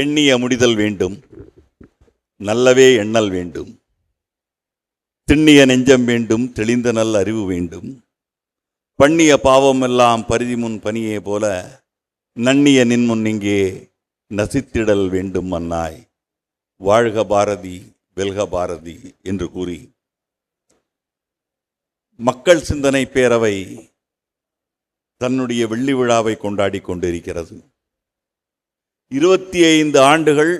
எண்ணிய முடிதல் வேண்டும் நல்லவே எண்ணல் வேண்டும். திண்ணிய நெஞ்சம் வேண்டும் தெளிந்த நல் அறிவு வேண்டும். பண்ணிய பாவமெல்லாம் பரிதி முன் பணியே போல நன்னிய நின்முன் இங்கே நசித்திடல் வேண்டும் மன்னாய். வாழ்க பாரதி வெல்க பாரதி என்று கூறி. மக்கள் சிந்தனை பேரவை தன்னுடைய வெள்ளி விழாவை கொண்டாடி கொண்டிருக்கிறது. இருபத்தி ஐந்து ஆண்டுகள்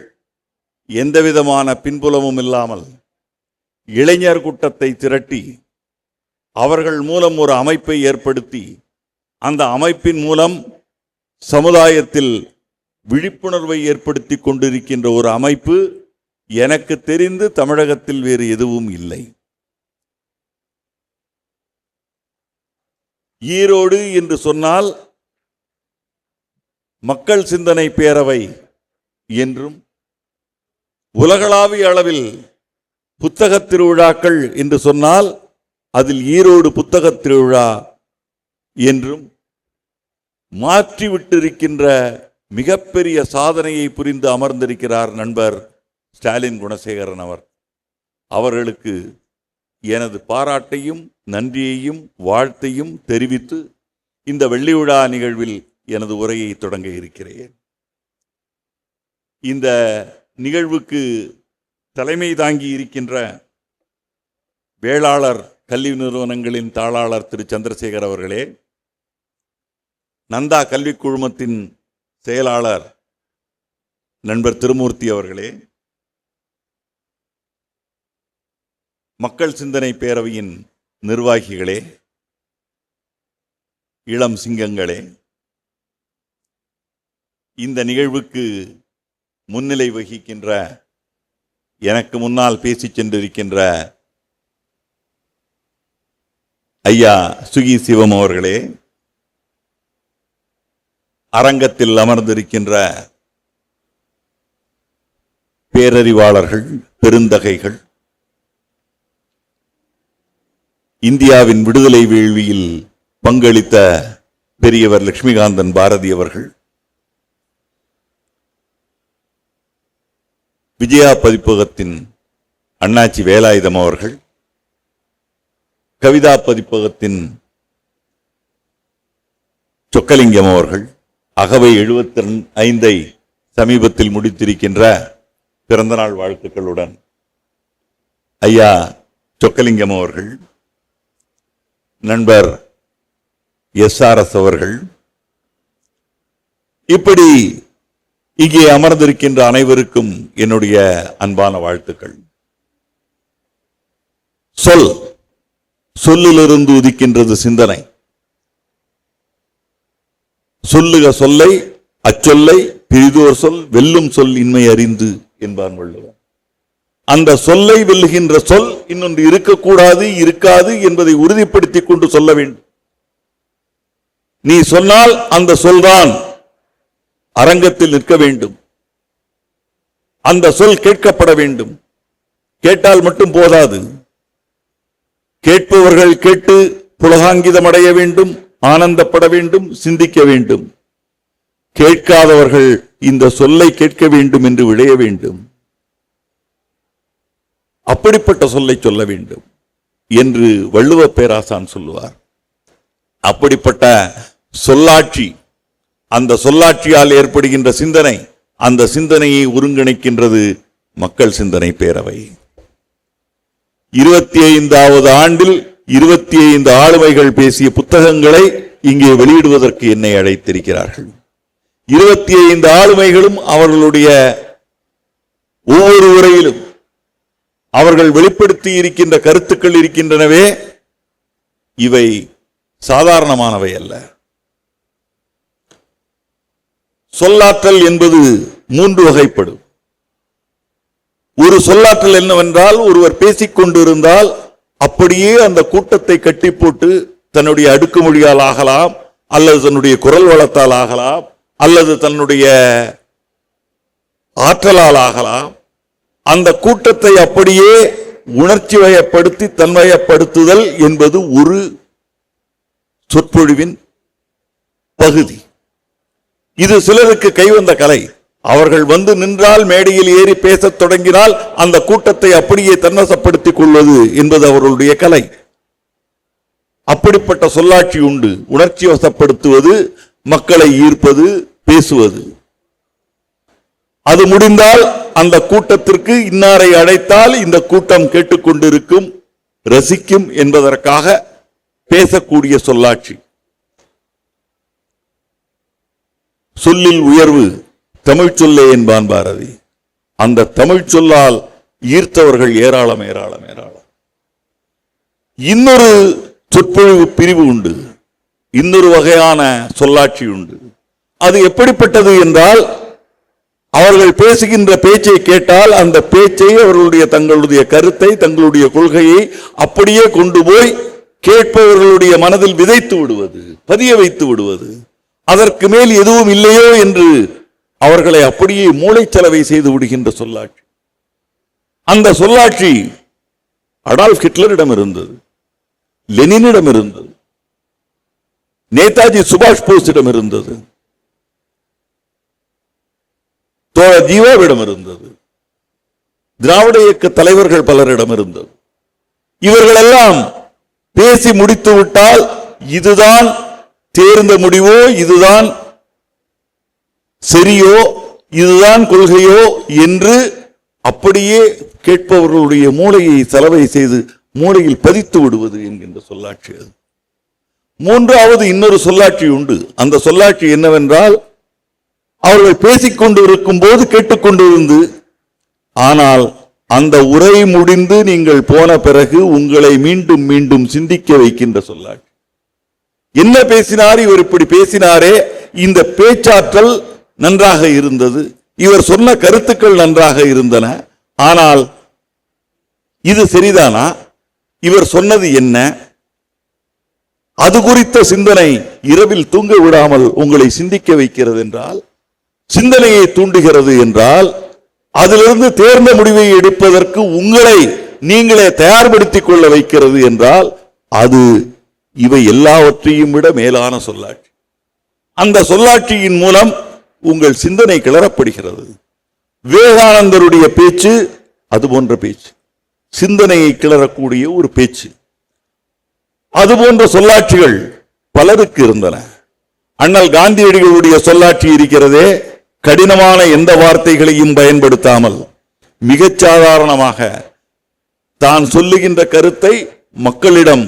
எந்தவிதமான பின்புலமும் இல்லாமல் இளைஞர் கூட்டத்தை திரட்டி அவர்கள் மூலம் ஒரு அமைப்பை ஏற்படுத்தி அந்த அமைப்பின் மூலம் சமுதாயத்தில் விழிப்புணர்வை ஏற்படுத்தி கொண்டிருக்கின்ற ஒரு அமைப்பு எனக்கு தெரிந்து தமிழகத்தில் வேறு எதுவும் இல்லை. ஈரோடு என்று சொன்னால் மக்கள் சிந்தனை பேரவை என்றும் உலகளாவிய அளவில் புத்தக திருவிழாக்கள் என்று சொன்னால் அதில் ஈரோடு புத்தகத் திருவிழா என்றும் மாற்றிவிட்டிருக்கின்ற மிகப்பெரிய சாதனையை புரிந்து அமர்ந்திருக்கிறார் நண்பர் ஸ்டாலின் குணசேகரன் அவர். அவர்களுக்கு எனது பாராட்டையும் நன்றியையும் வாழ்த்தையும் தெரிவித்து இந்த வெள்ளி விழா நிகழ்வில் எனது உரையை தொடங்க இருக்கிறேன். இந்த நிகழ்வுக்கு தலைமை தாங்கி இருக்கின்ற வேளாளர் கல்வி நிறுவனங்களின் தாளாளர் திரு சந்திரசேகர் அவர்களே நந்தா கல்விக் குழுமத்தின் செயலாளர் நண்பர் திருமூர்த்தி அவர்களே மக்கள் சிந்தனை பேரவையின் நிர்வாகிகளே இளம் சிங்கங்களே இந்த நிகழ்வுக்கு முன்னிலை வகிக்கின்ற எனக்கு முன்னால் பேசிச் சென்றிருக்கின்ற ஐயா சுகி சிவம் அவர்களே அரங்கத்தில் அமர்ந்திருக்கின்ற பேரறிவாளர்கள் பெருந்தகைகள் இந்தியாவின் விடுதலை வேள்வியில் பங்களித்த பெரியவர் லட்சுமிகாந்தன் பாரதி அவர்கள் விஜயா பதிப்பகத்தின் அண்ணாச்சி வேலாயுதம் அவர்கள் கவிதா பதிப்பகத்தின் சொக்கலிங்கம் அவர்கள் அகவை எழுபத்தி ஐந்தை சமீபத்தில் முடித்திருக்கின்ற பிறந்தநாள் வாழ்த்துக்களுடன் ஐயா சொக்கலிங்கம் அவர்கள் நண்பர் எஸ்ஆர்எஸ் அவர்கள் இப்படி இங்கே அமர்ந்திருக்கின்ற அனைவருக்கும் என்னுடைய அன்பான வாழ்த்துக்கள். சொல் சொல்லிலிருந்து உதிக்கின்றது சிந்தனை. சொல்லுக சொல்லை அச்சொல்லை பிரிதோர் சொல் வெல்லும் சொல் இன்மை அறிந்து என்பான் வள்ளுவன். அந்த சொல்லை வெல்லுகின்ற சொல் இன்னொன்று இருக்கக்கூடாது இருக்காது என்பதை உறுதிப்படுத்திக் கொண்டு சொல்ல வேண்டும். நீ சொன்னால் அந்த சொல்தான் அரங்கத்தில் நிற்க வேண்டும். அந்த சொல் கேட்கப்பட வேண்டும். கேட்டால் மட்டும் போதாது. கேட்பவர்கள் கேட்டு புலகாங்கிதம் அடைய வேண்டும் ஆனந்தப்பட வேண்டும் சிந்திக்க வேண்டும். கேட்காதவர்கள் இந்த சொல்லை கேட்க வேண்டும் என்று விளைய வேண்டும். அப்படிப்பட்ட சொல்லை சொல்ல வேண்டும் என்று வள்ளுவ பேராசான் சொல்லுவார். அப்படிப்பட்ட சொல்லாட்சி அந்த சொல்லாட்சியால் ஏற்படுகின்ற சிந்தனை அந்த சிந்தனையை ஒருங்கிணைக்கின்றது மக்கள் சிந்தனை பேரவை. இருபத்தி ஐந்தாவது ஆண்டில் இருபத்தி ஐந்து ஆளுமைகள் பேசிய புத்தகங்களை இங்கே வெளியிடுவதற்கு என்னை அழைத்திருக்கிறார்கள். இருபத்தி ஐந்து ஆளுமைகளும் அவர்களுடைய ஒவ்வொரு உரையிலும் அவர்கள் வெளிப்படுத்தி இருக்கின்ற கருத்துக்கள் இருக்கின்றனவே இவை சாதாரணமானவை அல்ல. சொல்லாற்றல் என்பது மூன்று வகைப்படும். ஒரு சொல்லாற்றல் என்னவென்றால் ஒருவர் பேசிக் கொண்டிருந்தால் அப்படியே அந்த கூட்டத்தை கட்டி போட்டு தன்னுடைய அடுக்குமொழியால் ஆகலாம் அல்லது தன்னுடைய குரல் வளத்தால் ஆகலாம் அல்லது தன்னுடைய ஆற்றலால் ஆகலாம். அந்த கூட்டத்தை அப்படியே உணர்ச்சி வயப்படுத்தி தன்வயப்படுத்துதல் என்பது ஒரு சொற்பொழிவின் பகுதி. இது சிலருக்கு கைவந்த கலை. அவர்கள் வந்து நின்றால் மேடையில் ஏறி பேசத் தொடங்கினால் அந்த கூட்டத்தை அப்படியே தன்னசப்படுத்திக் கொள்வது என்பது அவர்களுடைய கலை. அப்படிப்பட்ட சொல்லாட்சி உண்டு. உணர்ச்சி வசப்படுத்துவது மக்களை ஈர்ப்பது பேசுவது. அது முடிந்தால் அந்த கூட்டத்திற்கு இன்னாரை அழைத்தால் இந்த கூட்டம் கேட்டுக்கொண்டிருக்கும் ரசிக்கும் என்பதற்காக பேசக்கூடிய சொல்லாட்சி. சொல்லில் உயர்வு தமிழ் சொல்லே என்பான் பாரதி அந்த தமிழ் சொல்லால் ஈர்த்தவர்கள் ஏராளம் ஏராளம் ஏராளம். இன்னொரு சொற்பொழிவு பிரிவு உண்டு. இன்னொரு வகையான சொல்லாட்சி உண்டு. அது எப்படிப்பட்டது என்றால் அவர்கள் பேசுகின்ற பேச்சை கேட்டால் அந்த பேச்சை அவர்களுடைய தங்களுடைய கருத்தை தங்களுடைய கொள்கையை அப்படியே கொண்டு போய் கேட்பவர்களுடைய மனதில் விதைத்து விடுவது பதிய வைத்து விடுவது. அதற்கு மேல் எதுவும் இல்லையோ என்று அவர்களை அப்படியே மூளைச்சலவை செய்து விடுகின்ற சொல்லாட்சி. அந்த சொல்லாட்சி அடால்ஃப் ஹிட்லரிடம் இருந்தது லெனினிடம் இருந்தது நேதாஜி சுபாஷ் போஸிடம் இருந்தது ஜீவாவிடம் இருந்தது திராவிட இயக்க தலைவர்கள் பலரிடம் இருந்தது. இவர்களெல்லாம் பேசி முடித்து விட்டால் இதுதான் தேர்ந்த முடிவோ இதுதான் சரியோ இதுதான் கொள்கையோ என்று அப்படியே கேட்பவர்களுடைய மூளையை செலவை செய்து மூளையில் பதித்து விடுவது என்கின்ற சொல்லாட்சி அது. மூன்றாவது இன்னொரு சொல்லாட்சி உண்டு. அந்த சொல்லாட்சி என்னவென்றால் அவர்கள் பேசிக்கொண்டு இருக்கும் போது கேட்டுக்கொண்டிருந்து ஆனால் அந்த உரை முடிந்து நீங்கள் போன பிறகு உங்களை மீண்டும் மீண்டும் சிந்திக்க வைக்கின்ற சொல்லாட்சி. என்ன பேசினார்? இவர் இப்படி பேசினாரே. இந்த பேச்சாற்றல் நன்றாக இருந்தது. இவர் சொன்ன கருத்துக்கள் நன்றாக இருந்தன. ஆனால் இது சரிதானா? இவர் சொன்னது என்ன? அது குறித்த சிந்தனை இரவில் தூங்க விடாமல் உங்களை சிந்திக்க வைக்கிறது என்றால் சிந்தனையை தூண்டுகிறது என்றால் அதிலிருந்து தேர்ந்த முடிவை எடுப்பதற்கு உங்களை நீங்களே தயார்படுத்திக் கொள்ள வைக்கிறது என்றால் அது இவை எல்லாவற்றையும் விட மேலான சொல்லாட்சி. அந்த சொல்லாட்சியின் மூலம் உங்கள் சிந்தனை கிளறப்படுகிறது. விவேகானந்தருடைய பேச்சு அது போன்ற பேச்சு. சிந்தனையை கிளறக்கூடிய ஒரு பேச்சு. அது போன்ற சொல்லாட்சிகள் பலருக்கு இருந்தன. அண்ணல் காந்தியடிகளுடைய சொல்லாட்சி இருக்கிறதே கடினமான எந்த வார்த்தைகளையும் பயன்படுத்தாமல் மிகச் சாதாரணமாக தான் சொல்லுகின்ற கருத்தை மக்களிடம்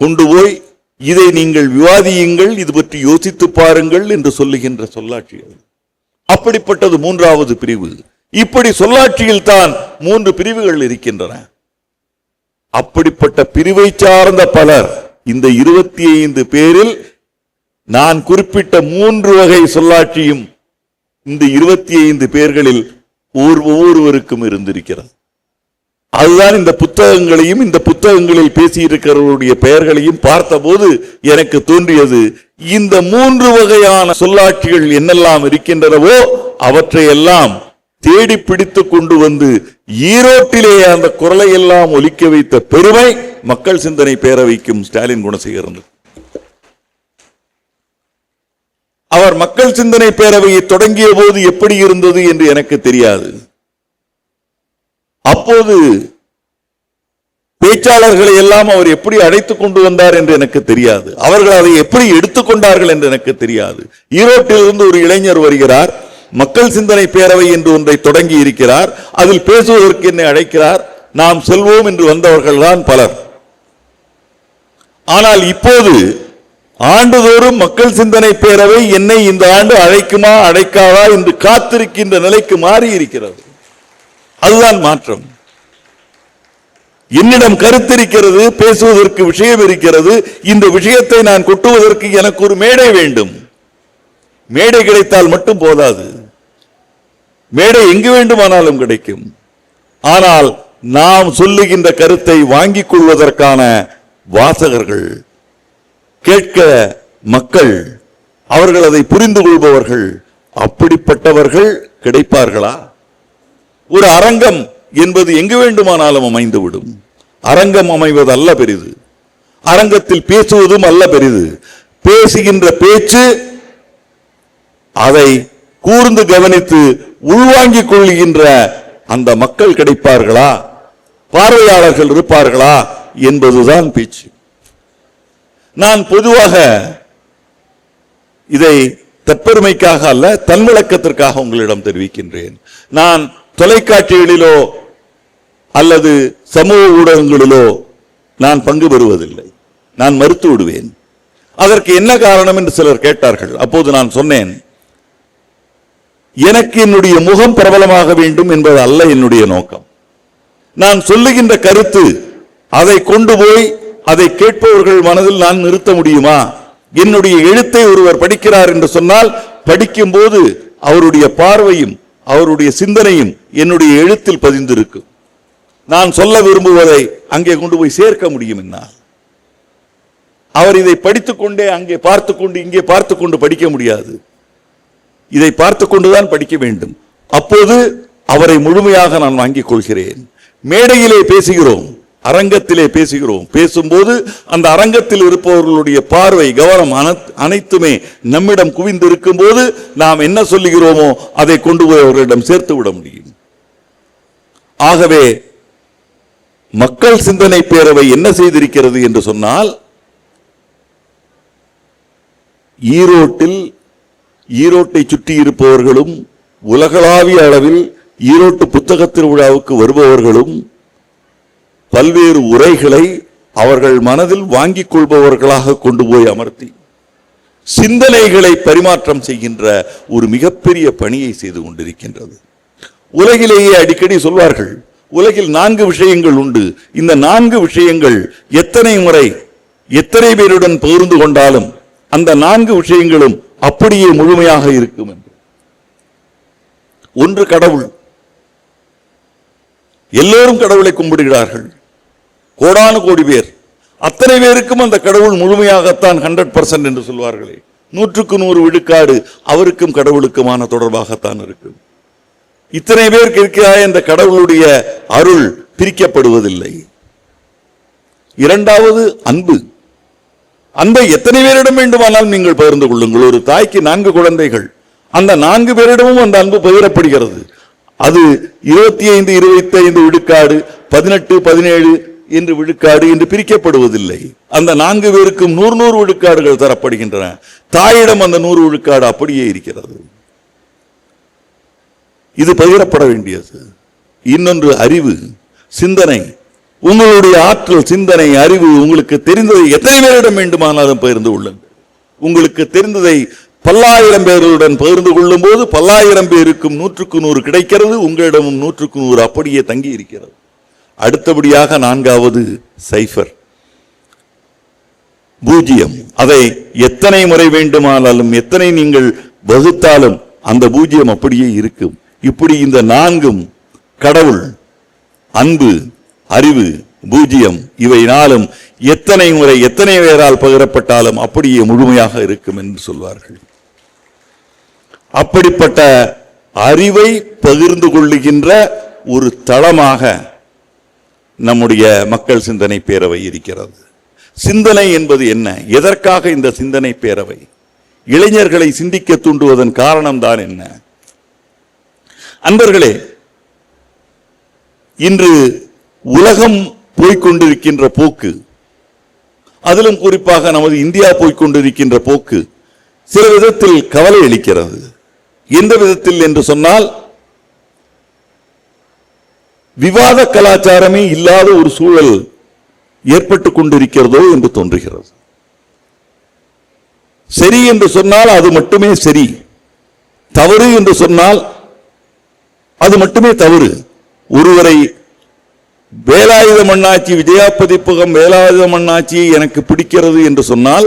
கொண்டு போய் இதை நீங்கள் விவாதியுங்கள் இது பற்றி யோசித்து பாருங்கள் என்று சொல்லுகின்ற சொல்லாட்சிகள். அப்படிப்பட்டது மூன்றாவது பிரிவு. இப்படி சொல்லாட்சியில் தான் மூன்று பிரிவுகள் இருக்கின்றன. அப்படிப்பட்ட பிரிவை சார்ந்த பலர் இந்த இருபத்தி ஐந்து பேரில் நான் குறிப்பிட்ட மூன்று வகை சொல்லாட்சியும் இந்த இருபத்தி ஐந்து பேர்களில் ஒவ்வொரு ஒவ்வொருவருக்கும் இருந்திருக்கிறது. அதுதான் இந்த புத்தகங்களையும் இந்த புத்தகங்களில் பேசியிருக்கிறவருடைய பெயர்களையும் பார்த்தபோது எனக்கு தோன்றியது. இந்த மூன்று வகையான சொல்லாட்சிகள் என்னெல்லாம் இருக்கின்றனவோ அவற்றையெல்லாம் தேடி பிடித்து கொண்டு வந்து ஈரோட்டிலே அந்த குரலை எல்லாம் ஒலிக்க வைத்த பெருமை மக்கள் சிந்தனை பேரவைக்கும் ஸ்டாலின் குணசேகரன். அவர் மக்கள் சிந்தனை பேரவையை தொடங்கிய போது எப்படி இருந்தது என்று எனக்கு தெரியாது. அப்போது பேச்சாளர்களை எல்லாம் அவர் எப்படி அழைத்துக் கொண்டு வந்தார் என்று எனக்கு தெரியாது. அவர்கள் அதை எப்படி எடுத்துக்கொண்டார்கள் என்று எனக்கு தெரியாது. ஈரோட்டிலிருந்து ஒரு இளைஞர் வருகிறார். மக்கள் சிந்தனை பேரவை என்று ஒன்றை தொடங்கி இருக்கிறார். அதில் பேசுவதற்கு என்னை அழைக்கிறார். நாம் செல்வோம் என்று வந்தவர்கள் தான் பலர். ஆனால் இப்போது ஆண்டுதோறும் மக்கள் சிந்தனை பேரவை என்னை இந்த ஆண்டு அழைக்குமா அழைக்காதா என்று காத்திருக்கின்ற நிலைக்கு மாறி இருக்கிறது அதுதான் மாற்றம். என்னிடம் கருத்திருக்கிறது பேசுவதற்கு விஷயம் இருக்கிறது. இந்த விஷயத்தை நான் கொட்டுவதற்கு எனக்கு ஒரு மேடை வேண்டும். மேடை கிடைத்தால் மட்டும் போதாது. மேடை எங்கு வேண்டுமானாலும் கிடைக்கும். ஆனால் நாம் சொல்லுகின்ற கருத்தை வாங்கிக் கொள்வதற்கான வாசகர்கள் கேட்க மக்கள் அவர்கள் அதை புரிந்து கொள்பவர்கள் அப்படிப்பட்டவர்கள் கிடைப்பார்களா? ஒரு அரங்கம் என்பது எங்கு வேண்டுமானாலும் அமைந்துவிடும். அரங்கம் அமைவது அல்ல பெரிது. அரங்கத்தில் பேசுவதும் அல்ல பெரிது. பேசுகின்ற பேச்சு அதை கூர்ந்து கவனித்து உள்வாங்கிக் கொள்கின்ற அந்த மக்கள் கிடைப்பார்களா? பார்வையாளர்கள் இருப்பார்களா? என்பதுதான் பேச்சு. நான் பொதுவாக இதை தற்பெருமைக்காக அல்ல தன்விளக்கத்திற்காக உங்களிடம் தெரிவிக்கின்றேன். நான் தொலைக்காட்சிகளிலோ அல்லது சமூக ஊடகங்களிலோ நான் பங்கு பெறுவதில்லை. நான் மறுத்து விடுவேன். அதற்கு என்ன காரணம் என்று சிலர் கேட்டார்கள். அப்போது நான் சொன்னேன் எனக்கு என்னுடைய முகம் பிரபலமாக வேண்டும் என்பது அல்ல என்னுடைய நோக்கம். நான் சொல்லுகின்ற கருத்து அதை கொண்டு போய் அதை கேட்பவர்கள் மனதில் நான் நிறுத்த முடியுமா? என்னுடைய எழுத்தை ஒருவர் படிக்கிறார் என்று சொன்னால் படிக்கும் போது அவருடைய பார்வையும் அவருடைய சிந்தனையும் என்னுடைய எழுத்தில் பதிந்திருக்கும் நான் சொல்ல விரும்புவதை அங்கே கொண்டு போய் சேர்க்க முடியும் என்னால். அவர் இதை படித்துக்கொண்டே அங்கே பார்த்துக்கொண்டு இங்கே பார்த்து கொண்டு படிக்க முடியாது. இதை பார்த்துக் கொண்டுதான் படிக்க வேண்டும். அப்போது அவரை முழுமையாக நான் வாங்கிக் கொள்கிறேன். மேடையிலே பேசுகிறோம். அரங்கத்திலே பேசுகிறோம். பேசும்போது அந்த அரங்கத்தில் இருப்பவர்களுடைய பார்வை கவனம் அனைத்துமே நம்மிடம் குவிந்திருக்கும் போது நாம் என்ன சொல்லுகிறோமோ அதை கொண்டு போய் அவர்களிடம் சேர்த்து விட முடியும். ஆகவே மக்கள் சிந்தனை பேரவை என்ன செய்திருக்கிறது என்று சொன்னால் ஈரோட்டில் ஈரோட்டை சுற்றி இருப்பவர்களும் உலகளாவிய அளவில் ஈரோட்டு புத்தக திருவிழாவுக்கு வருபவர்களும் பல்வேறு உரைகளை அவர்கள் மனதில் வாங்கிக் கொள்பவர்களாக கொண்டு போய் அமர்த்தி சிந்தனைகளை பரிமாற்றம் செய்கின்ற ஒரு மிகப்பெரிய பணியை செய்து கொண்டிருக்கின்றது. உலகிலேயே அடிக்கடி சொல்வார்கள் உலகில் நான்கு விஷயங்கள் உண்டு. இந்த நான்கு விஷயங்கள் எத்தனை முறை எத்தனை பேருடன் பகிர்ந்து கொண்டாலும் அந்த நான்கு விஷயங்களும் அப்படியே முழுமையாக இருக்கும் என்று. ஒன்று கடவுள். எல்லோரும் கடவுளை கும்பிடுகிறார்கள். கோடானு கோடி பேர். அத்தனை பேருக்கும் அந்த கடவுள் முழுமையாகத்தான் ஹண்ட்ரட் பர்சன்ட் என்று சொல்வார்களே. நூற்றுக்கு நூறு விழுக்காடு அவருக்கும் கடவுளுக்குமான தொடர்பாகத்தான் இருக்கும். இத்தனை பேருக்கு இருக்கிற இந்த கடவுளுடைய அருள் பிரிக்கப்படுவதில்லை. இரண்டாவது அன்பு. அன்பை எத்தனை பேரிடம் வேண்டுமானால் நீங்கள் பகிர்ந்து கொள்ளுங்கள். ஒரு தாய்க்கு நான்கு குழந்தைகள். அந்த நான்கு பேரிடமும் அந்த அன்பு பகிரப்படுகிறது. அது இருபத்தி ஐந்து இருபத்தி ஐந்து விழுக்காடு பதினெட்டு பதினேழு என்று விழுக்காடு என்று பிரிக்கப்படுவதில்லை. அந்த நான்கு பேருக்கும் நூறு நூறு விழுக்காடுகள் தரப்படுகின்றன. தாயிடம் அந்த நூறு விழுக்காடு அப்படியே இருக்கிறது. இது பகிரப்பட வேண்டியது. இன்னொன்று அறிவு சிந்தனை. உங்களுடைய ஆற்றல் சிந்தனை அறிவு உங்களுக்கு தெரிந்ததை எத்தனை பேரிடம் வேண்டுமானாலும் பகிர்ந்து கொள்ளுங்கள். உங்களுக்கு தெரிந்ததை பல்லாயிரம் பேருடன் பகிர்ந்து கொள்ளும் போது பல்லாயிரம் பேருக்கும் நூற்றுக்கு நூறு கிடைக்கிறது. உங்களிடமும் நூற்றுக்கு நூறு அப்படியே தங்கி இருக்கிறது அடுத்தபடியாக நான்காவது சைஃபர். பூஜ்ஜியம். அதை எத்தனை முறை வேண்டுமானாலும் எத்தனை நீங்கள் வகுத்தாலும் அந்த பூஜ்ஜியம் அப்படியே இருக்கும். இப்படி இந்த நான்கும் கடவுள் அன்பு அறிவு பூஜ்ஜியம் இவை நாளும் எத்தனை முறை எத்தனை பேரால் பகிரப்பட்டாலும் அப்படியே முழுமையாக இருக்கும் என்று சொல்வார்கள். அப்படிப்பட்ட அறிவை பகிர்ந்து கொள்ளுகின்ற ஒரு தளமாக நம்முடைய மக்கள் சிந்தனை பேரவை இருக்கிறது. சிந்தனை என்பது என்ன? எதற்காக இந்த சிந்தனை பேரவை? இளைஞர்களை சிந்திக்க தூண்டுவதன் காரணம்தான் என்ன? அன்பர்களே இன்று உலகம் போய்கொண்டிருக்கின்ற போக்கு அதிலும் குறிப்பாக நமது இந்தியா போய்கொண்டிருக்கின்ற போக்கு சில விதத்தில் கவலை அளிக்கிறது. எந்த விதத்தில் என்று சொன்னால் விவாத கலாச்சாரமே இல்லாத ஒரு சூழல் ஏற்பட்டு கொண்டிருக்கிறதோ என்று தோன்றுகிறது. சரி என்று சொன்னால் அது மட்டுமே சரி. தவறு என்று சொன்னால் அது மட்டுமே தவறு. ஒருவரை வேலாயுத மண்ணாச்சி விஜயா பதிப்பகம் வேலாயுத மண்ணாச்சி எனக்கு பிடிக்கிறது என்று சொன்னால்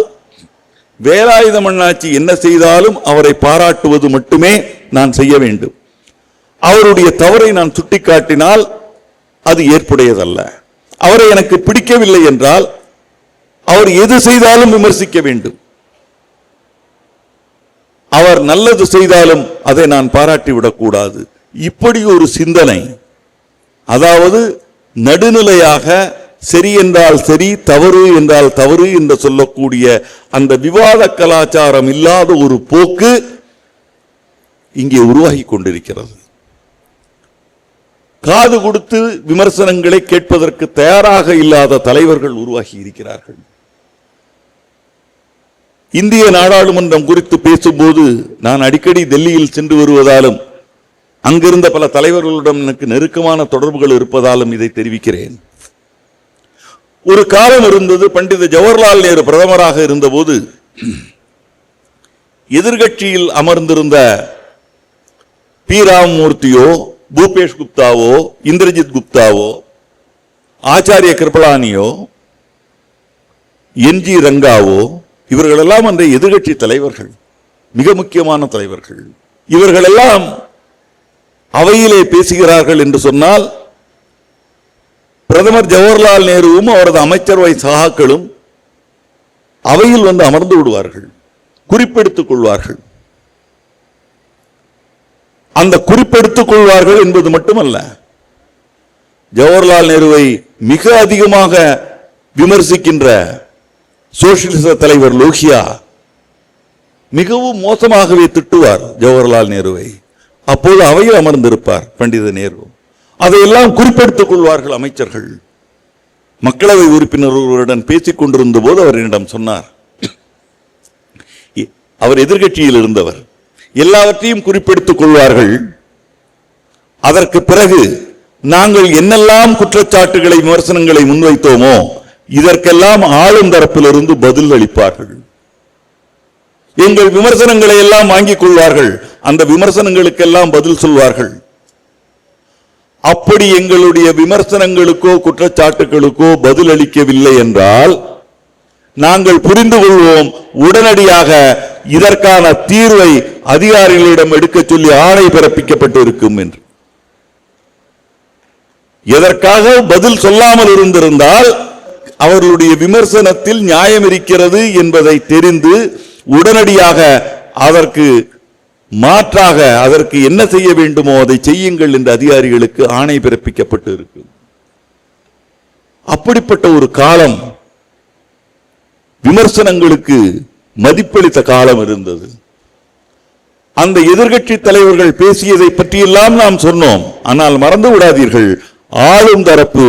வேலாயுத மண்ணாச்சி என்ன செய்தாலும் அவரை பாராட்டுவது மட்டுமே நான் செய்ய வேண்டும். அவருடைய தவறை நான் சுட்டிக்காட்டினால் அது ஏற்புடையதல்ல. அவரை எனக்கு பிடிக்கவில்லை என்றால் அவர் எது செய்தாலும் விமர்சிக்க வேண்டும். அவர் நல்லது செய்தாலும் அதை நான் பாராட்டி விடக்கூடாது. இப்படி ஒரு சிந்தனை அதாவது நடுநிலையாக சரி என்றால் சரி தவறு என்றால் தவறு என்று சொல்லக்கூடிய அந்த விவாத கலாச்சாரம் இல்லாத ஒரு போக்கு இங்கே உருவாகி கொண்டிருக்கிறது. காது கொடுத்து விமர்சனங்களை கேட்பதற்கு தயாராக இல்லாத தலைவர்கள் உருவாகி இருக்கிறார்கள். இந்திய நாடாளுமன்றம் குறித்து பேசும்போது நான் அடிக்கடி டெல்லியில் சென்று வருவதாலும் அங்கிருந்த பல தலைவர்களுடன் எனக்கு நெருக்கமான தொடர்புகள் இருப்பதாலும் இதை தெரிவிக்கிறேன். ஒரு காலம் இருந்தது பண்டித ஜவஹர்லால் நேரு பிரதமராக இருந்தபோது எதிர்கட்சியில் அமர்ந்திருந்த பி. ராமமூர்த்தியோ பூபேஷ் குப்தாவோ இந்திரஜித் குப்தாவோ ஆச்சாரிய கிருபலானியோ என் ஜி ரங்காவோ இவர்களெல்லாம் அந்த எதிர்கட்சி தலைவர்கள் மிக முக்கியமான தலைவர்கள். இவர்களெல்லாம் அவையிலே பேசுகிறார்கள் என்று சொன்னால் பிரதமர் ஜவஹர்லால் நேருவும் அவரது அமைச்சரவை சகாக்களும் அவையில் வந்து அமர்ந்து விடுவார்கள் குறிப்பெடுத்துக் கொள்வார்கள். அந்த குறிப்பெடுத்துக் கொள்வார்கள் என்பது மட்டுமல்ல. ஜவஹர்லால் நேருவை மிக அதிகமாக விமர்சிக்கின்ற சோசியலிச தலைவர் லோகியா மிகவும் மோசமாகவே திட்டுவார் ஜவஹர்லால் நேருவை. அப்போது அவையில் அமர்ந்திருப்பார் பண்டித நேரு. அதையெல்லாம் குறிப்பெடுத்துக் கொள்வார்கள் அமைச்சர்கள். மக்களவை உறுப்பினர் ஒருவருடன் பேசிக் கொண்டிருந்த போது அவர் என்னிடம் சொன்னார். அவர் எதிர்கட்சியில் இருந்தவர். எல்லாவற்றையும் குறிப்பெடுத்துக் கொள்வார்கள். அதற்கு பிறகு நாங்கள் என்னெல்லாம் குற்றச்சாட்டுகளை விமர்சனங்களை முன்வைத்தோமோ இதற்கெல்லாம் ஆளும் தரப்பிலிருந்து பதில் அளிப்பார்கள். எங்கள் விமர்சனங்களை எல்லாம் வாங்கிக் கொள்வார்கள். அந்த விமர்சனங்களுக்கெல்லாம் பதில் சொல்வார்கள். அப்படி எங்களுடைய விமர்சனங்களுக்கோ குற்றச்சாட்டுகளுக்கோ பதில் அளிக்கவில்லை என்றால் நாங்கள் புரிந்து கொள்வோம் உடனடியாக இதற்கான தீர்வை அதிகாரிகளிடம் எடுக்க சொல்லி ஆணை பிறப்பிக்கப்பட்டு இருக்கும் என்று. எதற்காக பதில் சொல்லாமல் இருந்திருந்தால் அவர்களுடைய விமர்சனத்தில் நியாயம் இருக்கிறது என்பதை தெரிந்து உடனடியாக அதற்கு மாற்றாக அதற்கு என்ன செய்ய வேண்டுமோ அதை செய்யுங்கள் என்று அதிகாரிகளுக்கு ஆணை பிறப்பிக்கப்பட்டு இருக்கு அப்படிப்பட்ட ஒரு காலம் விமர்சனங்களுக்கு மதிப்பளித்த காலம் இருந்தது. அந்த எதிர்கட்சி தலைவர்கள் பேசியதை பற்றியெல்லாம் நாம் சொன்னோம். ஆனால் மறந்து விடாதீர்கள். ஆளும் தரப்பு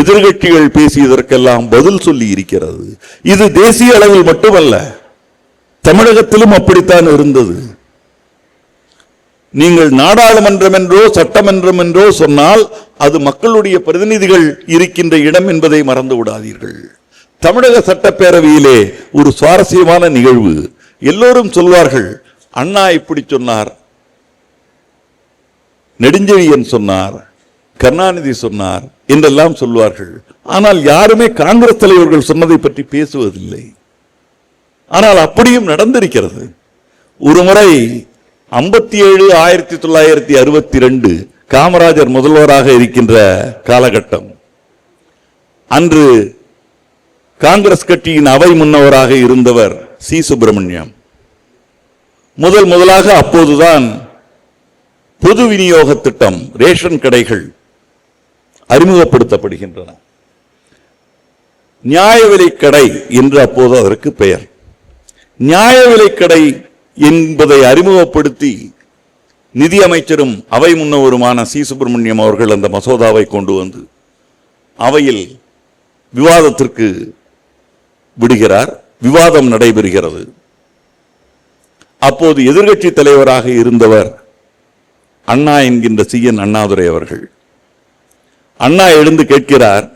எதிர்கட்சிகள் பேசியதற்கெல்லாம் பதில் சொல்லி இருக்கிறது. இது தேசிய அளவில் மட்டுமல்ல தமிழகத்திலும் அப்படித்தான் இருந்தது. நீங்கள் நாடாளுமன்றம் என்றோ சட்டமன்றம் என்றோ சொன்னால் அது மக்களுடைய பிரதிநிதிகள் இருக்கின்ற இடம் என்பதை மறந்து விடாதீர்கள். தமிழக சட்டப்பேரவையிலே ஒரு சுவாரஸ்யமான நிகழ்வு. எல்லோரும் சொல்வார்கள் அண்ணா இப்படி சொன்னார். நெடுஞ்செழியன் சொன்னார் கருணாநிதி சொன்னார் என்றெல்லாம் சொல்வார்கள். ஆனால் யாருமே காங்கிரஸ் தலைவர்கள் சொன்னதை பற்றி பேசுவதில்லை. ஆனால் அப்படியும் நடந்திருக்கிறது. ஒரு முறை ஐம்பத்தி ஏழு ஆயிரத்தி தொள்ளாயிரத்தி அறுபத்தி ரெண்டு காமராஜர் முதல்வராக இருக்கின்ற காலகட்டம். அன்று காங்கிரஸ் கட்சியின் அவை முன்னவராக இருந்தவர் சி. சுப்பிரமணியம். முதல் முதலாக அப்போதுதான் பொது விநியோக திட்டம் ரேஷன் கடைகள் அறிமுகப்படுத்தப்படுகின்றன. நியாய விலைக் கடை என்று அப்போது அதற்கு பெயர். நியாய விலைக் கடை என்பதை அறிமுகப்படுத்தி நிதி அமைச்சரும் அவை முன்னவருமான சி. சுப்பிரமணியம் அவர்கள் அந்த மசோதாவை கொண்டு வந்து அவையில் விவாதத்திற்கு விடுகிறார் விவாதம் நடைபெறுகிறது. அப்போது எதிர்கட்சி தலைவராக இருந்தவர் அண்ணா என்கின்ற சி. என். அண்ணாதுரை அவர்கள். அண்ணா எழுந்து கேட்கிறார்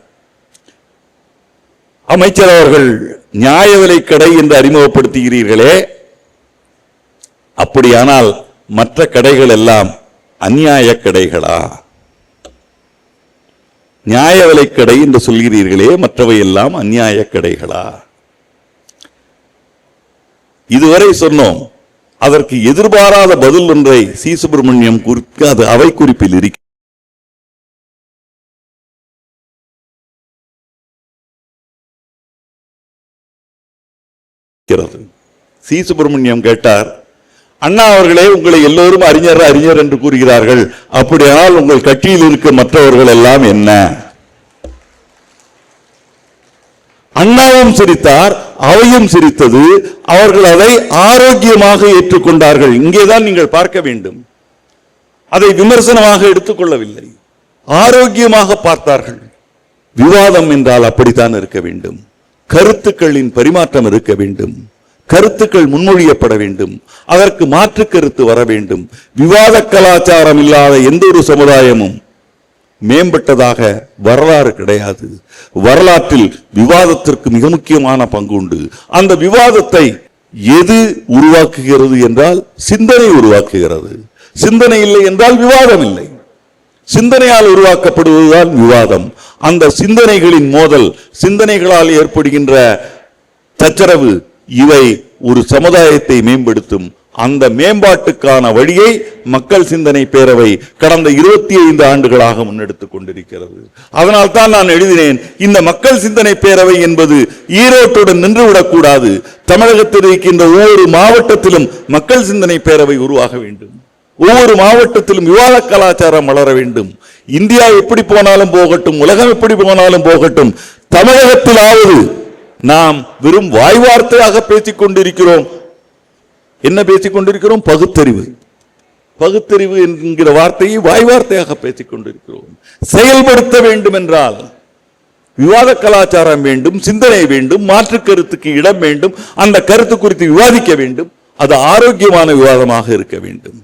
அமைச்சர் அவர்கள் நியாய விலை கடை என்று அறிமுகப்படுத்துகிறீர்களே. அப்படியானால் மற்ற கடைகள் எல்லாம் அந்நியாய கடைகளா? நியாய விலை கடை என்று சொல்கிறீர்களே மற்றவை எல்லாம் அந்நியாய கடைகளா? இதுவரை சொன்னோம் அதற்கு எதிர்பாராத பதில் ஒன்றை சி. சுப்பிரமணியம் குறித்து அது அவை குறிப்பில் இருக்கிறது இருக்கிறது சி. சுப்பிரமணியம் கேட்டார் அண்ணா அவர்களே உங்களை எல்லோரும் அறிஞர் அறிஞர் என்று கூறுகிறார்கள். அப்படியானால் உங்கள் கட்சியில் இருக்க மற்றவர்கள் எல்லாம் என்ன? அண்ணாவும் சிரித்தார் அவையும் சிரித்தது. அவர்கள் அதை ஆரோக்கியமாக ஏற்றுக்கொண்டார்கள். இங்கேதான் நீங்கள் பார்க்க வேண்டும். அதை விமர்சனமாக எடுத்துக்கொள்ளவில்லை. ஆரோக்கியமாக பார்த்தார்கள். விவாதம் என்றால் அப்படித்தான் இருக்க வேண்டும். கருத்துக்களின் பரிமாற்றம் இருக்க வேண்டும். கருத்துக்கள் முன்மொழியப்பட வேண்டும். அதற்கு மாற்று கருத்து வர வேண்டும். விவாத கலாச்சாரம் இல்லாத எந்த ஒரு சமுதாயமும் மேம்பட்டதாக வரலாறு கிடையாது. வரலாற்றில் விவாதத்திற்கு மிக முக்கியமான பங்கு உண்டு. அந்த விவாதத்தை எது உருவாக்குகிறது என்றால் சிந்தனை உருவாக்குகிறது. சிந்தனை இல்லை என்றால் விவாதம் இல்லை. சிந்தனையால் உருவாக்கப்படுவதுதான் விவாதம். அந்த சிந்தனைகளின் மோதல் சிந்தனைகளால் ஏற்படுகின்ற சச்சரவு இவை ஒரு சமுதாயத்தை மேம்படுத்தும் அந்த மேம்பாட்டுக்கான வழியை மக்கள் சிந்தனை பேரவை கடந்த இருபத்தி ஐந்து ஆண்டுகளாக முன்னெடுத்துக் கொண்டிருக்கிறது. அதனால் தான் நான் எழுதினேன் இந்த மக்கள் சிந்தனை பேரவை என்பது ஈரோட்டுடன் நின்றுவிடக்கூடாது தமிழகத்தில் இருக்கின்ற ஒவ்வொரு மாவட்டத்திலும் மக்கள் சிந்தனை பேரவை உருவாக வேண்டும். ஒவ்வொரு மாவட்டத்திலும் விவாத கலாச்சாரம் வளர வேண்டும். இந்தியா எப்படி போனாலும் போகட்டும் உலகம் எப்படி போனாலும் போகட்டும் தமிழகத்திலாவது நாம் வெறும் வாய் வார்த்தையாக பேசிக் கொண்டிருக்கிறோம். என்ன பேசிக் கொண்டிருக்கிறோம் பகுத்தறிவு. பகுத்தறிவு என்கிற வார்த்தையை வாய் வார்த்தையாக பேசிக் கொண்டிருக்கிறோம் செயல்படுத்த வேண்டும் என்றால் விவாத கலாச்சாரம் வேண்டும் சிந்தனை வேண்டும் மாற்று கருத்துக்கு இடம் வேண்டும் அந்த கருத்து குறித்து விவாதிக்க வேண்டும் அது ஆரோக்கியமான விவாதமாக இருக்க வேண்டும்.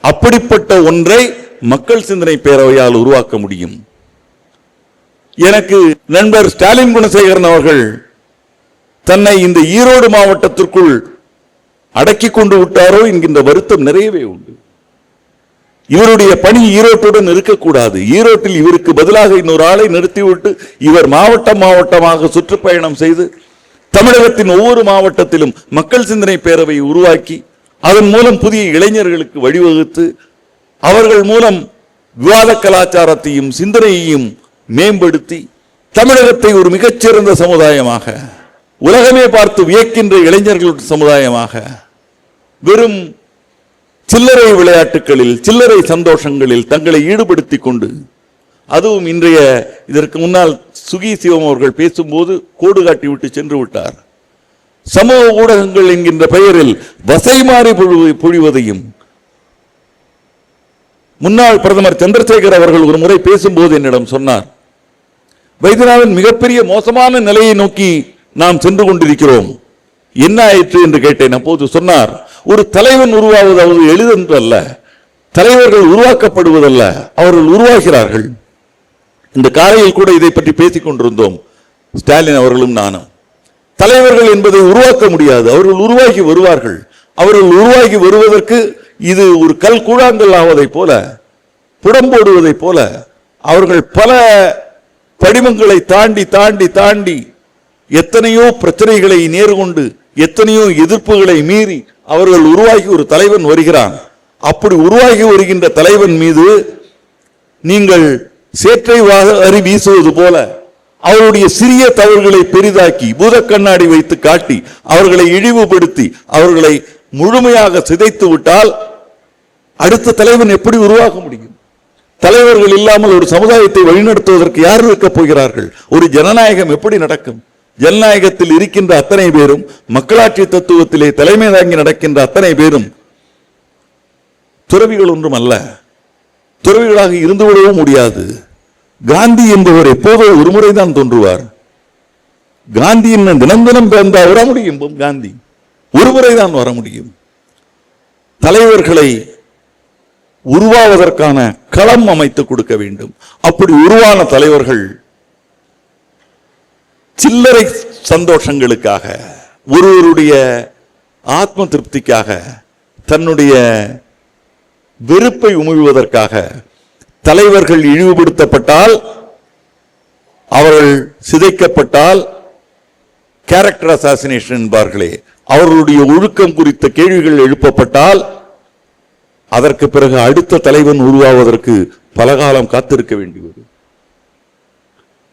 அப்படிப்பட்ட ஒன்றை மக்கள் சிந்தனை பேரவையால் உருவாக்க முடியும். எனக்கு நண்பர் ஸ்டாலின் குணசேகரன் அவர்கள் தன்னை இந்த ஈரோடு மாவட்டத்திற்குள் அடக்கி கொண்டு விட்டாரோ என்கின்ற வருத்தம் நிறையவே உண்டு. இவருடைய பணி ஈரோட்டுடன் இருக்கக்கூடாது. ஈரோட்டில் இவருக்கு பதிலாக இன்னொரு ஆளை நிறுத்திவிட்டு இவர் மாவட்டம் மாவட்டமாக சுற்றுப்பயணம் செய்து தமிழகத்தின் ஒவ்வொரு மாவட்டத்திலும் மக்கள் சிந்தனை பேரவை உருவாக்கி அதன் மூலம் புதிய இளைஞர்களுக்கு வழிவகுத்து அவர்கள் மூலம் விவாத கலாச்சாரத்தையும் சிந்தனையையும் மேம்படுத்தி தமிழகத்தை ஒரு மிகச்சிறந்த சமுதாயமாக உலகமே பார்த்து வியக்கின்ற இளைஞர்களுடைய சமுதாயமாக வெறும் சில்லறை விளையாட்டுகளில் சில்லறை சந்தோஷங்களில் தங்களை ஈடுபடுத்தி கொண்டு அதுவும் இன்றைய இதற்கு முன்னால் சுகி சிவம் அவர்கள் பேசும்போது கோடு காட்டி விட்டு சென்று விட்டார். சமூக ஊடகங்கள் என்கின்ற பெயரில் வசை மாறி பொழிவு- பொழிவதையும் முன்னாள் பிரதமர் சந்திரசேகர் அவர்கள் ஒரு முறை பேசும்போது என்னிடம் சொன்னார் வைத்தியநாதன் மிகப்பெரிய மோசமான நிலையை நோக்கி நாம் சென்று கொண்டிருக்கிறோம். என்ன ஆயிற்று? என்று கேட்டேன். அப்போது சொன்னார் ஒரு தலைவன் உருவாவது அவர் எளிதென்று அல்ல தலைவர்கள் உருவாக்கப்படுவதல்ல. அவர்கள் உருவாகிறார்கள். இந்த காலையில் கூட இதை பற்றி பேசிக் கொண்டிருந்தோம். ஸ்டாலின் அவர்களும் நானும். தலைவர்கள் என்பதை உருவாக்க முடியாது. அவர்கள் உருவாகி வருவார்கள். அவர்கள் உருவாகி வருவதற்கு இது ஒரு கல் கூழாங்கல் ஆவதைப் போல புடம்போடுவதைப் போல அவர்கள் பல படிமங்களை தாண்டி தாண்டி தாண்டி எத்தனையோ பிரச்சனைகளை நேர்கொண்டு எத்தனையோ எதிர்ப்புகளை மீறி அவர்கள் உருவாகி ஒரு தலைவன் வருகிறான். அப்படி உருவாகி வருகின்ற தலைவன் மீது நீங்கள் சேற்றை அறி வீசுவது போல அவருடைய சிறிய தவறுகளை பெரிதாக்கி பூத கண்ணாடி வைத்து காட்டி அவர்களை இழிவுபடுத்தி அவர்களை முழுமையாக சிதைத்து விட்டால் அடுத்த தலைவன் எப்படி உருவாக முடியும்? தலைவர்கள் இல்லாமல் ஒரு சமுதாயத்தை வழிநடத்துவதற்கு யார் இருக்கப் போகிறார்கள்? ஒரு ஜனநாயகம் எப்படி நடக்கும்? ஜனநாயகத்தில் இருக்கின்ற அத்தனை பேரும் மக்களாட்சி தத்துவத்திலே தலைமை தாங்கி நடக்கின்ற அத்தனை பேரும் துறவிகள் ஒன்றும் அல்ல துறவிகளாக இருந்து விடவும் முடியாது. காந்தி என்பவர் எப்போதோ ஒரு முறைதான் தோன்றுவார். காந்தி என்ன தினம் தினம் பிறந்தால் வர முடியும் காந்தி. ஒரு முறைதான் வர முடியும். தலைவர்களை உருவாவதற்கான களம் அமைத்து கொடுக்க வேண்டும். அப்படி உருவான தலைவர்கள் சில்லறை சந்தோஷங்களுக்காக ஒருவருடைய ஆத்ம திருப்திக்காக தன்னுடைய வெறுப்பை உமிழ்வதற்காக தலைவர்கள் இழிவுபடுத்தப்பட்டால் அவர்கள் சிதைக்கப்பட்டால் கேரக்டர் அசாசினேஷன் என்பார்களே அவர்களுடைய ஒழுக்கம் குறித்த கேள்விகள் எழுப்பப்பட்டால் அதற்கு பிறகு அடுத்த தலைவன் உருவாவதற்கு பல காலம் காத்திருக்க வேண்டி வரும்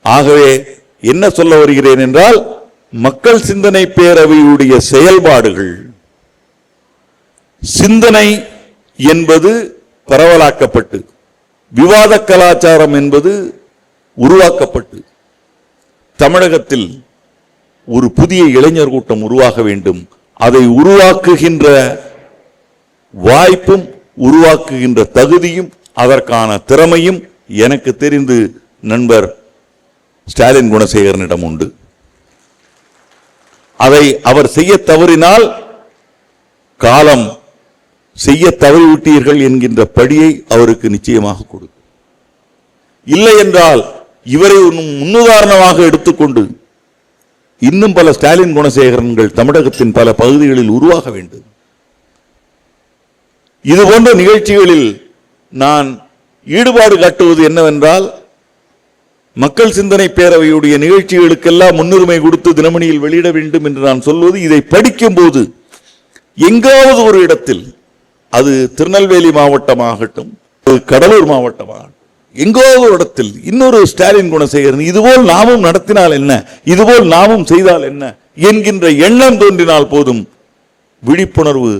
ஆகவே என்ன சொல்ல வருகிறேன் என்றால் மக்கள் சிந்தனை பேரவையுடைய செயல்பாடுகள். சிந்தனை என்பது பரவலாக்கப்பட்டு விவாத கலாச்சாரம் என்பது உருவாக்கப்பட்டு தமிழகத்தில் ஒரு புதிய இளைஞர் கூட்டம் உருவாக வேண்டும். அதை உருவாக்குகின்ற வாய்ப்பும் உருவாக்குகின்ற தகுதியும் அதற்கான திறமையும் எனக்கு தெரிந்து நண்பர் ஸ்டாலின் குணசேகரனிடம் உண்டு. அதை அவர் செய்ய தவறினால் காலம் செய்ய தவறிவிட்டீர்கள் என்கின்ற படியை அவருக்கு நிச்சயமாக கொடுக்கும். இல்லை என்றால் இவரை முன்னுதாரணமாக எடுத்துக்கொண்டு இன்னும் பல ஸ்டாலின் குணசேகரன்கள் தமிழகத்தின் பல பகுதிகளில் உருவாக வேண்டும். இது போன்ற நிகழ்ச்சிகளில் நான் ஈடுபாடு காட்டுவது என்னவென்றால் மக்கள் சிந்தனை பேரவையுடைய நிகழ்ச்சிகளுக்கெல்லாம் முன்னுரிமை கொடுத்து தினமணியில் வெளியிட வேண்டும் என்று நான் சொல்வது இதை படிக்கும் போது எங்காவது ஒரு இடத்தில் அது திருநெல்வேலி மாவட்டமாகட்டும் கடலூர் மாவட்டமாகட்டும் எங்காவது ஒரு இடத்தில் இன்னொரு ஸ்டாலின் குணசேகரன் இதுபோல் நாமும் நடத்தினால் என்ன? இதுபோல் நாமும் செய்தால் என்ன? என்கின்ற எண்ணம் தோன்றினால் போதும் விழிப்புணர்வு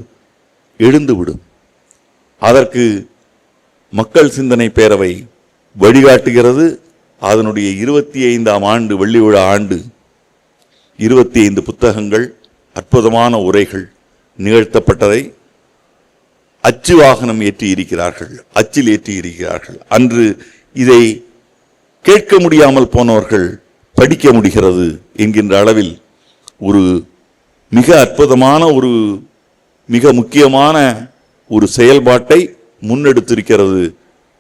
எழுந்துவிடும். அதற்கு மக்கள் சிந்தனை பேரவை வழிகாட்டுகிறது. அதனுடைய இருபத்தி ஐந்தாம் ஆண்டு வெள்ளி விழா ஆண்டு இருபத்தி ஐந்து புத்தகங்கள் அற்புதமான உரைகள் நிகழ்த்தப்பட்டதை அச்சு வாகனம் ஏற்றி இருக்கிறார்கள் அச்சில் ஏற்றி இருக்கிறார்கள். அன்று இதை கேட்க முடியாமல் போனவர்கள் படிக்க முடிகிறது என்கின்ற அளவில் ஒரு மிக அற்புதமான ஒரு மிக முக்கியமான ஒரு செயல்பாட்டை முன்னெடுத்திருக்கிறது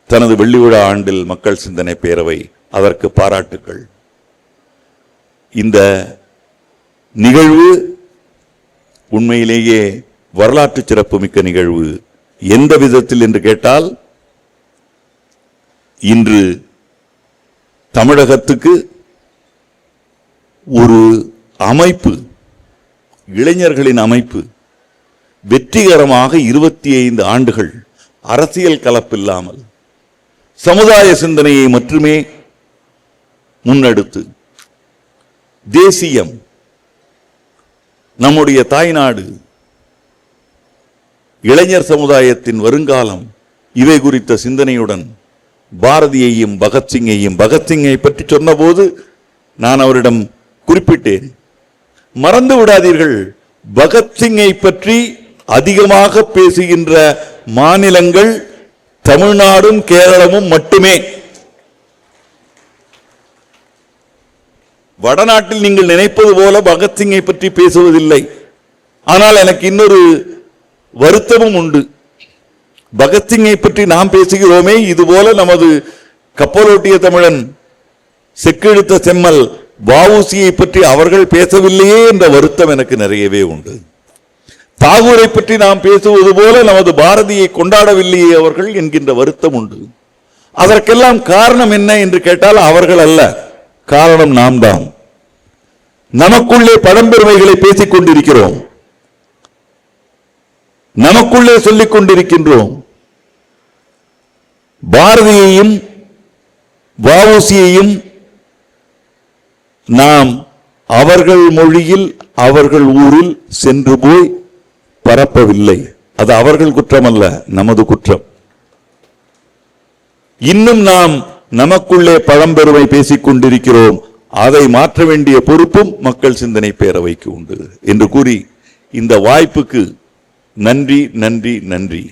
தனது வெள்ளி விழா ஆண்டில் மக்கள் சிந்தனை பேரவை. அதற்கு பாராட்டுக்கள். இந்த நிகழ்வு உண்மையிலேயே வரலாற்று சிறப்புமிக்க நிகழ்வு. எந்த விதத்தில் என்று கேட்டால் இன்று தமிழகத்துக்கு ஒரு அமைப்பு இளைஞர்களின் அமைப்பு வெற்றிகரமாக இருபத்தி ஐந்து ஆண்டுகள் அரசியல் கலப்பில்லாமல் சமுதாய சிந்தனையை மட்டுமே முன்னெடுத்து. தேசியம். நம்முடைய தாய்நாடு. இளைஞர் சமுதாயத்தின் வருங்காலம். இவை குறித்த சிந்தனையுடன் பாரதியையும் பகத்சிங்கையும் பகத்சிங்கை பற்றி சொன்னபோது நான் அவரிடம் குறிப்பிட்டேன். மறந்து விடாதீர்கள். பகத்சிங்கை பற்றி அதிகமாக பேசுகின்ற மாநிலங்கள் தமிழ்நாடும் கேரளமும் மட்டுமே. வடநாட்டில் நீங்கள் நினைப்பது போல பகத்சிங்கை பற்றி பேசுவதில்லை. ஆனால் எனக்கு இன்னொரு வருத்தமும் உண்டு. பகத்சிங்கை பற்றி நாம் பேசுகிறோமே இதுபோல நமது கப்பலோட்டிய தமிழன் செக்கெழுத்த செம்மல் வஉசியை பற்றி அவர்கள் பேசவில்லையே என்ற வருத்தம் எனக்கு நிறையவே உண்டு. தாகூரை பற்றி நாம் பேசுவது போல நமது பாரதியை கொண்டாடவில்லையே அவர்கள் என்கின்ற வருத்தம் உண்டு. அதற்கெல்லாம் காரணம் என்ன என்று கேட்டால் அவர்கள் அல்ல. காரணம் நாம் தான் நமக்குள்ளே பழம்பெருமைகளை பேசிக் கொண்டிருக்கிறோம் நமக்குள்ளே சொல்லிக் கொண்டிருக்கின்றோம் பாரதியையும் வாவூசியையும் நாம் அவர்கள் மொழியில் அவர்கள் ஊரில் சென்று போய் பரப்பவில்லை. அது அவர்கள் குற்றம் அல்ல நமது குற்றம். இன்னும் நாம் நமக்குள்ளே பழம்பெருமை பேசிக் கொண்டிருக்கிறோம். அதை மாற்ற வேண்டிய பொறுப்பும் மக்கள் சிந்தனை பேரவைக்கு உண்டு. என்று கூறி இந்த வாய்ப்புக்கு நன்றி நன்றி நன்றி.